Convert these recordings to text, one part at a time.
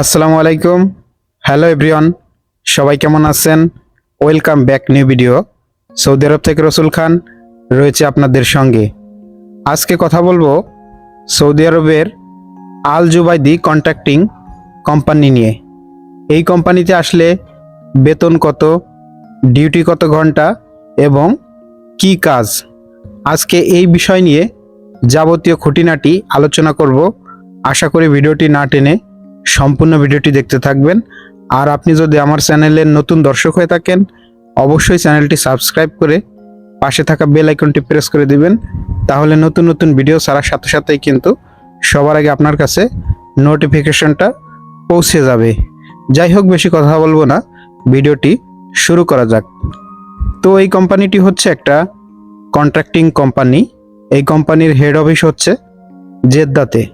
আসসালামু আলাইকুম। Hello everyone সবাই কেমন আছেন? Welcome back new video Saudi আরব থেকে রসুল খান রয়েছে আপনাদের সঙ্গে। আজকে কথা বলব সৌদি আরবের আল জুবাইদি কন্ট্রাক্টিং কোম্পানি নিয়ে। এই কোম্পানিতে আসলে বেতন কত ডিউটি কত ঘণ্টা এবং কি কাজ? আজকে এই বিষয় নিয়ে যাবতীয় খুঁটিনাটি আলোচনা করব। আশা করি ভিডিওটি না টেনে সম্পূর্ণ ভিডিওটি দেখতে থাকবেন। আর আপনি যদি আমার চ্যানেলের নতুন দর্শক হয়ে থাকেন, অবশ্যই চ্যানেলটি সাবস্ক্রাইব করে পাশে থাকা বেল আইকনটি প্রেস করে দিবেন। তাহলে নতুন নতুন ভিডিও ছাড়ার সাথে সাথেই কিন্তু সবার আগে আপনার কাছে নোটিফিকেশনটা পৌঁছে যাবে। যাই হোক, বেশি কথা বলব না। ভিডিওটি শুরু করা যাক। তো এই কোম্পানিটি হচ্ছে একটা কন্ট্রাক্টিং কোম্পানি এই কোম্পানির হেড অফিস হচ্ছে জেদ্দাতে।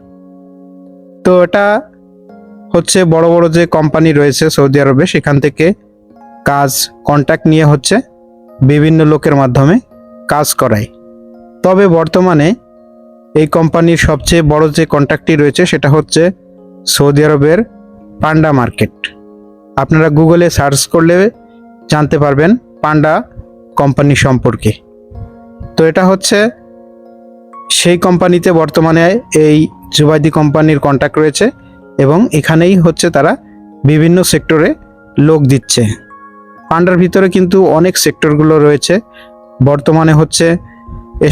তো এটা হচ্ছে বড় বড় যে কোম্পানি রয়েছে সৌদি আরবে, সেখান থেকে কাজ কন্ট্যাক্ট নিয়ে হচ্ছে বিভিন্ন লোকের মাধ্যমে কাজ করায়। তবে বর্তমানে এই কোম্পানির সবচেয়ে বড় যে কন্ট্যাক্টটি রয়েছে, সেটা হচ্ছে সৌদি আরবের পান্ডা মার্কেট। আপনারা গুগলে সার্চ করলে জানতে পারবেন পান্ডা কোম্পানি সম্পর্কে। তো এটা হচ্ছে সেই কোম্পানিতে বর্তমানে এই জুবাইদি কোম্পানির কন্ট্যাক্ট রয়েছে। এবং এখানেই হচ্ছে তারা বিভিন্ন সেক্টরে লোক দিচ্ছে। পান্ডার ভিতরে কিন্তু অনেক সেক্টরগুলো রয়েছে। বর্তমানে হচ্ছে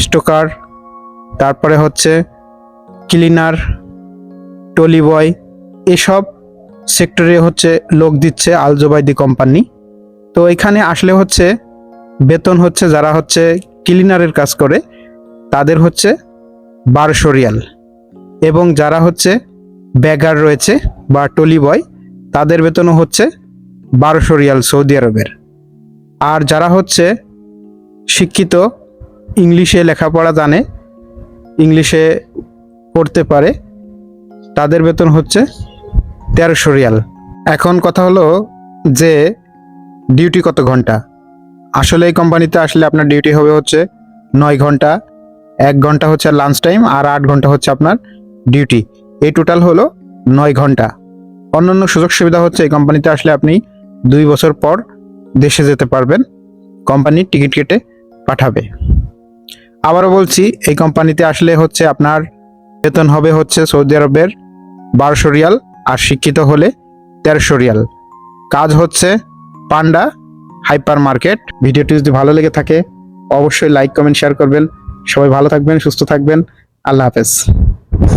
স্টোকার তারপরে হচ্ছে ক্লিনার টলি বয় এসব সেক্টরে হচ্ছে লোক দিচ্ছে আলজোবাইদি কোম্পানি তো এখানে আসলে হচ্ছে বেতন হচ্ছে যারা হচ্ছে ক্লিনারের কাজ করে, তাদের হচ্ছে বারোশো রিয়াল এবং যারা হচ্ছে ব্যাগার রয়েছে বা টলি বয়, তাদের বেতনও হচ্ছে বারোশো রিয়াল সৌদি আরবের। আর যারা হচ্ছে শিক্ষিত, ইংলিশে লেখাপড়া জানে, ইংলিশে পড়তে পারে, তাদের বেতন হচ্ছে তেরোশো রিয়াল। এখন কথা হলো যে ডিউটি কত ঘণ্টা? আসলে এই কোম্পানিতে আসলে আপনার ডিউটি হবে হচ্ছে নয় ঘণ্টা, এক ঘণ্টা হচ্ছে লাঞ্চ টাইম আর আট ঘণ্টা হচ্ছে আপনার ডিউটি। এই টোটাল হলো নয় ঘণ্টা। অন্যান্য সুযোগ সুবিধা হচ্ছে, এই কোম্পানিতে আসলে আপনি দুই বছর পর দেশে যেতে পারবেন। কোম্পানি টিকিট কেটে পাঠাবে। আবারও বলছি, এই কোম্পানিতে আসলে হচ্ছে আপনার বেতন হবে হচ্ছে সৌদি আরবের বারোশো রিয়াল আর শিক্ষিত হলে তেরোশো রিয়াল। কাজ হচ্ছে পান্ডা হাইপার মার্কেট। ভিডিওটি যদি ভালো লেগে থাকে, অবশ্যই লাইক, কমেন্ট, শেয়ার করবেন। সবাই ভালো থাকবেন, সুস্থ থাকবেন। আল্লাহ হাফেজ।